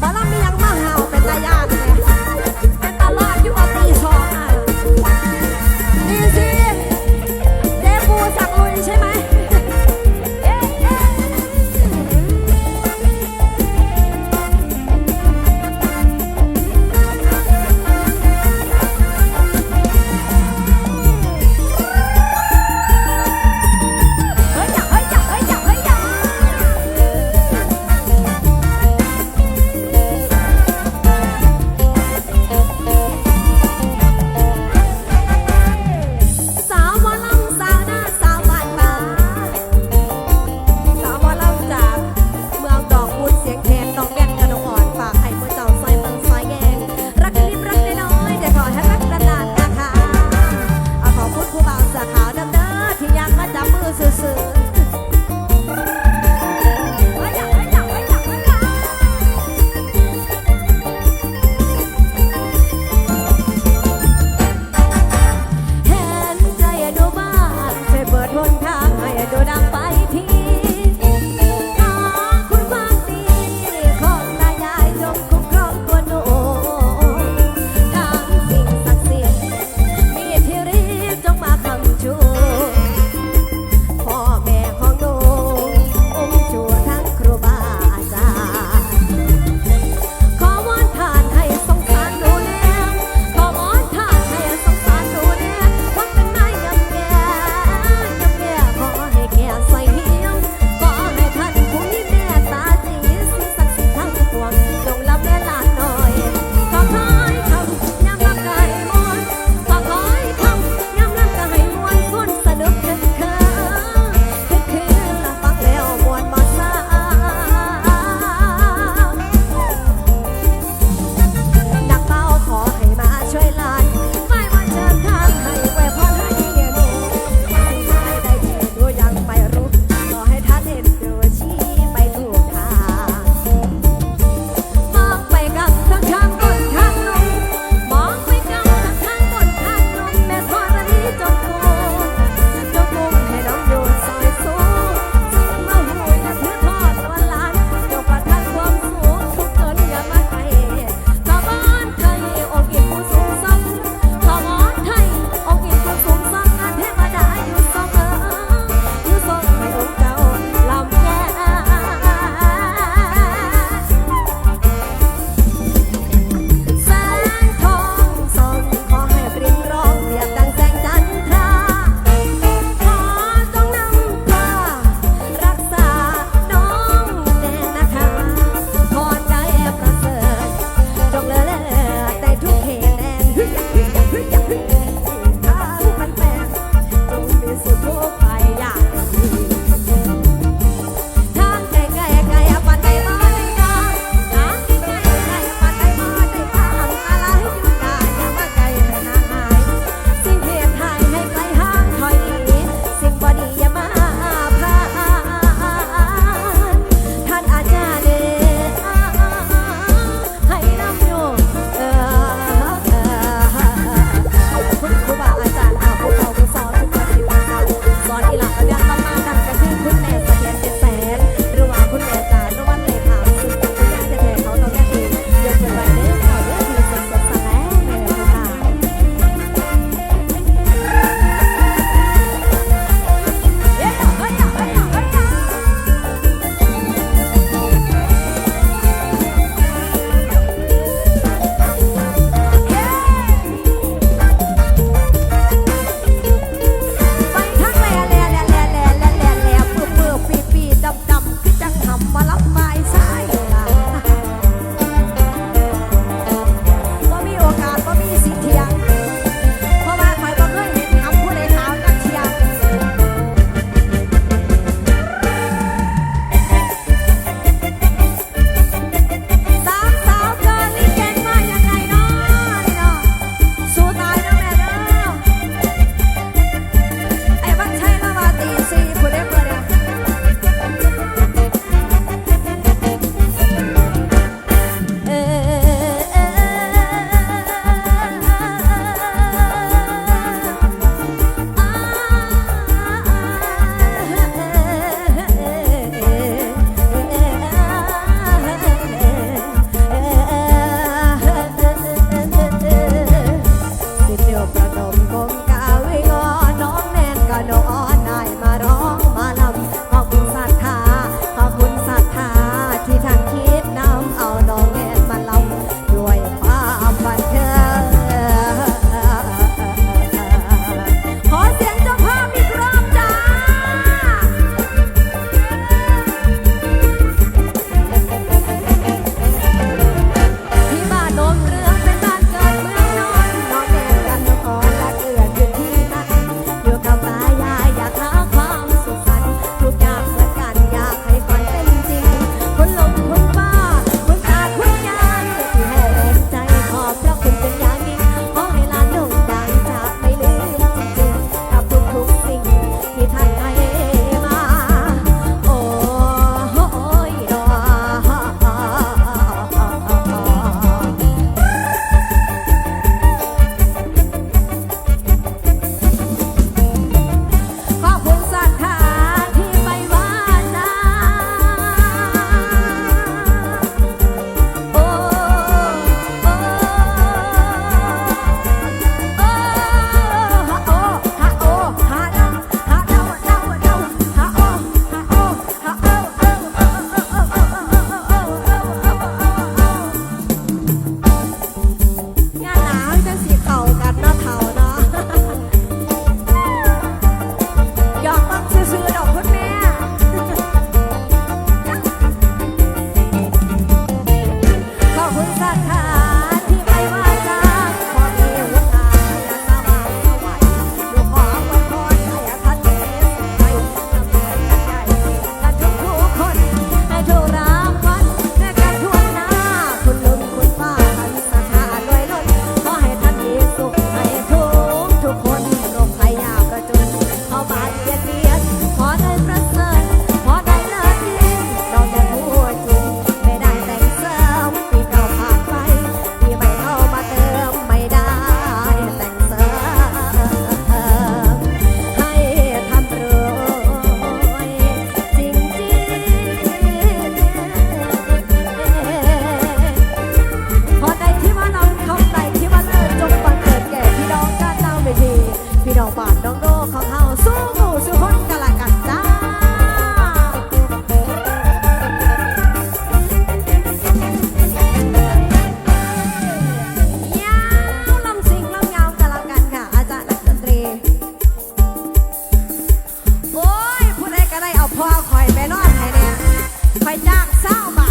บาลมียังมาเหาเป็นตายา พ่อคอยไปนอนให้เนี่ยคอยจ้างเศร้าบ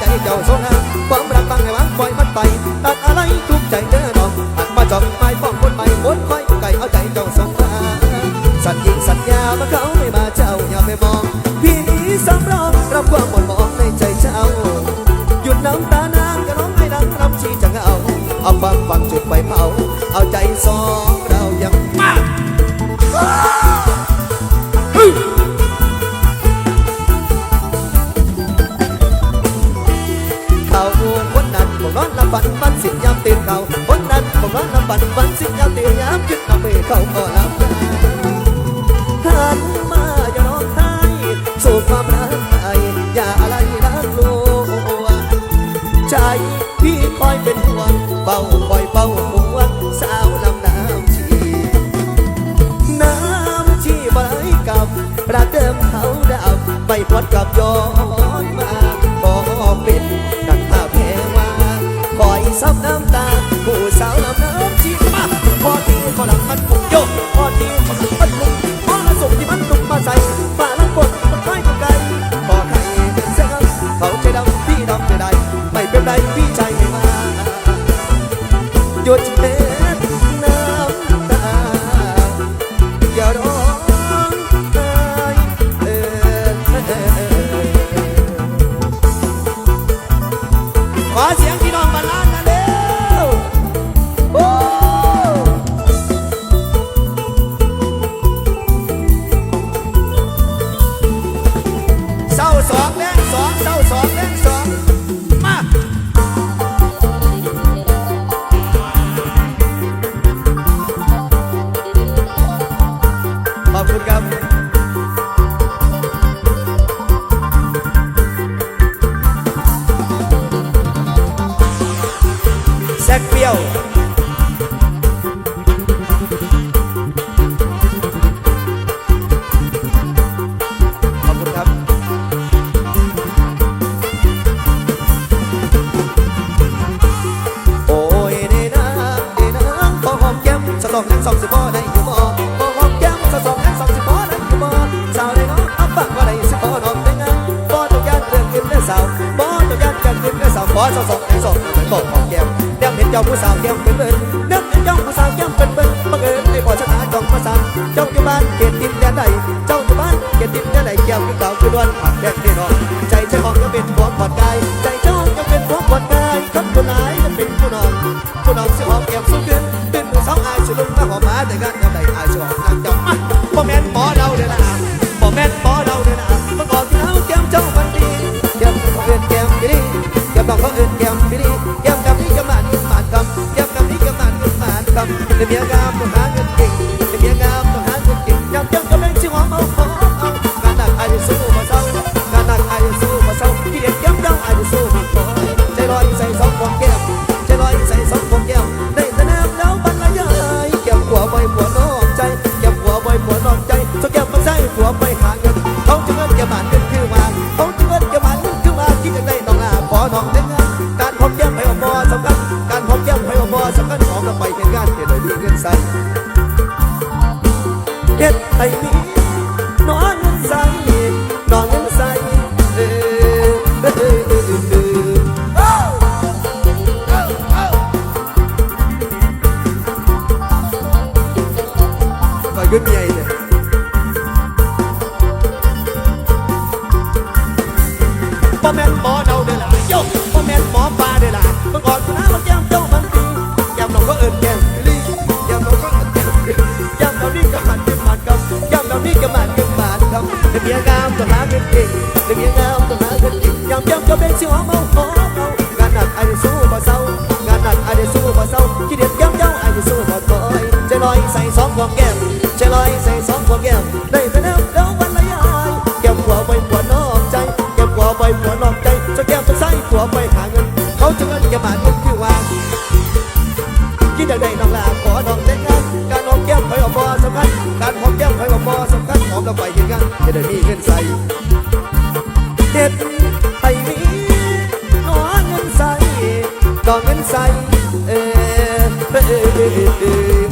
ใจเจ้าโซนาความรักตั้งให้วางปล่อยมันไปตัดอะไรทุกใจเด้อนองหักมาจอบไม้ป้องคนไปม่บนคอยไก่เอาใจเจ้าโซนาสัญญิงสัญญามาเขาไม่มาเจ้าอย่าไปมอง พี่นี้สำรองรับความหมดมองในใจเจ้า หยุดน้ำตานางจะร้องให้นางรับชีจะเงาเอาความฝังจุดไปเผาเอาใจสอง ประเดิมเขาดาวไปพดกับย้อนมาบอกปิด เศร้าสองแรงสองเศร้าสองแรงสอง I need ลอยใส่สองความแก้มใจลอยใส่สองความแก้มได้แต่แนวเดาวันละยายแก้มหัวไปหัวนอกใจแก้มหัวไปหัวนอกใจจะแก้มจะใส่หัวไปหาเงิน เขาจะเงินจะบาทเงินคือว่าคิดอยากได้น้องลาขอน้องแต่งงานการหอมแก้มไปออกบอสำคัญการหอมแก้มไปออกบอสำคัญหอมแล้วไปเห็นงานจะได้มีเงินใส่เด็ดให้มีน้อเงินใส่ดอกเงินใส่เออเออ